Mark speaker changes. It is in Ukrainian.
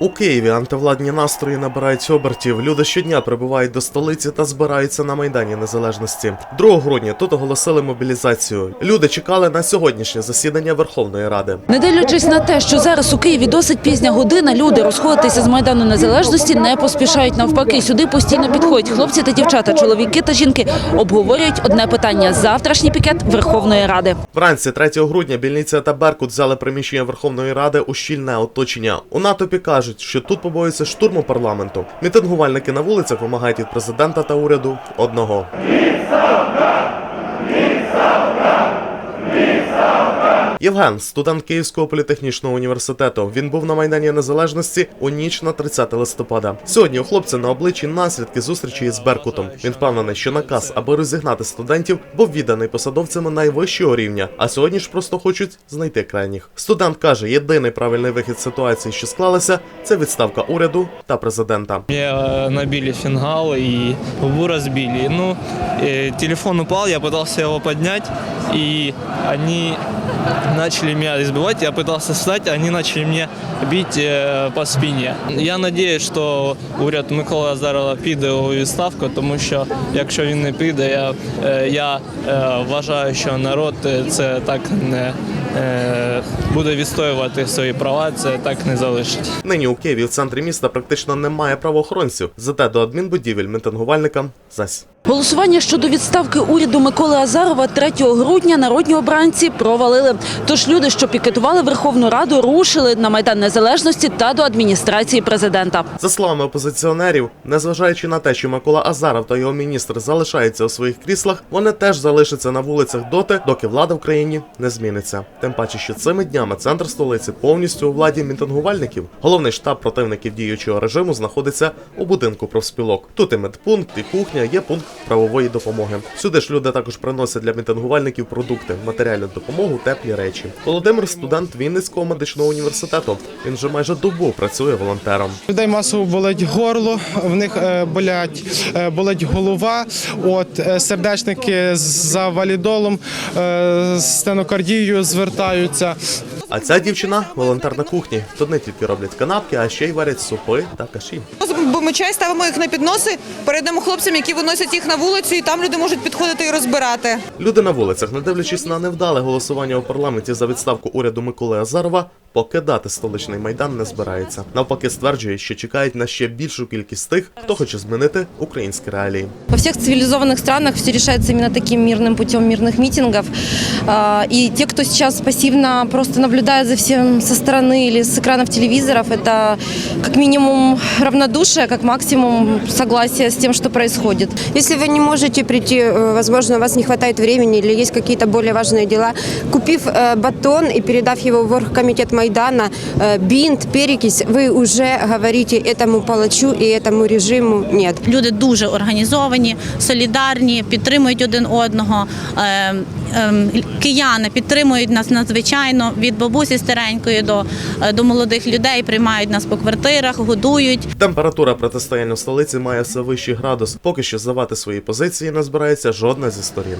Speaker 1: У Києві антивладні настрої набирають обертів. Люди щодня прибувають до столиці та збираються на майдані незалежності. 2 грудня тут оголосили мобілізацію. Люди чекали на сьогоднішнє засідання Верховної Ради.
Speaker 2: Не дивлячись на те, що зараз у Києві досить пізня година, люди розходитися з майдану незалежності не поспішають. Навпаки, сюди постійно підходять хлопці та дівчата, чоловіки та жінки обговорюють одне питання: завтрашній пікет Верховної Ради.
Speaker 1: Вранці 3 грудня Більниця та Беркут взяли приміщення Верховної Ради у щільне оточення. У натовпі кажуть, що тут побоюються штурму парламенту. Мітингувальники на вулицях вимагають від президента та уряду одного. Євген, студент Київського політехнічного університету. Він був на майдані незалежності у ніч на 30 листопада. Сьогодні у хлопця на обличчі наслідки зустрічі із Беркутом. Він впевнений, що наказ, аби розігнати студентів, був відданий посадовцями найвищого рівня. А сьогодні ж просто хочуть знайти крайніх. Студент каже, єдиний правильний вихід з ситуації, що склалася, це відставка уряду та президента.
Speaker 3: Мне э, набили фингал и губу разбили. Ну, э, телефон упал, я пытался его поднять, и они начали меня избивать. Я пытался встать, они начали меня бить э, по спині. Я надеюсь, що уряд Микола зараз піде у відставку, тому що якщо він не піде, я, я вважаю, що народ це так не буде відстоювати свої права, це так не залишить.
Speaker 1: Нині у Києві в центрі міста практично немає правоохоронців. Зате до адмінбудівель мітингувальникам зась.
Speaker 2: Голосування щодо відставки уряду Миколи Азарова 3 грудня народні обранці провалили. Тож люди, що пікетували Верховну Раду, рушили на майдан незалежності та до адміністрації президента.
Speaker 1: За словами опозиціонерів, незважаючи на те, що Микола Азаров та його міністр залишаються у своїх кріслах, вони теж залишаться на вулицях доти, доки влада в країні не зміниться. Тим паче, що цими днями центр столиці повністю у владі мітингувальників. Головний штаб противників діючого режиму знаходиться у будинку профспілок. Тут і медпункт, і кухня, є пункт правової допомоги. Сюди ж люди також приносять для мітингувальників продукти, матеріальну допомогу, теплі речі. Володимир студент Вінницького медичного університету. Він вже майже добу працює волонтером.
Speaker 4: Людей масово болить горло, в них е, болять, е, болить голова. От е, сердечники за валідолом, стенокардією звертаються.
Speaker 1: А ця дівчина волонтер на кухні. Тут не тільки роблять канапки, а ще й варять супи та каші
Speaker 5: Бо ми чай ставимо їх на підноси, передаємо хлопцям, які виносять їх на вулицю, і там люди можуть підходити і розбирати.
Speaker 1: Люди на вулицях, не дивлячись на невдале голосування у парламенті за відставку уряду Миколи Азарова, покидати столичний майдан не збирається. Навпаки, стверджує, що чекають на ще більшу кількість тих, хто хоче змінити українські реалії.
Speaker 6: Во всех цивилизованных странах все решается именно таким мирным путем мирных митингов. А, И те, кто сейчас пассивно просто наблюдает за всем со стороны или с экранов телевизоров, это как минимум равнодушие, как максимум согласие с тем, что происходит.
Speaker 7: Если вы не можете прийти, э, возможно, у вас не хватает времени или есть какие-то более важные дела, купив э, батон и передав его в оргкомитет Майдана, э, бинт, перекись, вы уже говорите этому палачу и этому режиму нет.
Speaker 8: Люди дуже організовані, солідарні, підтримують один одного. Е, ем, Кияни підтримують нас надзвичайно від бабусі старенької до, е, до молодих людей, приймають нас по квартирах, годують.
Speaker 1: Температура протистояння в столиці має все вищий градус. Поки що здавати свої позиції не збирається жодна зі сторін.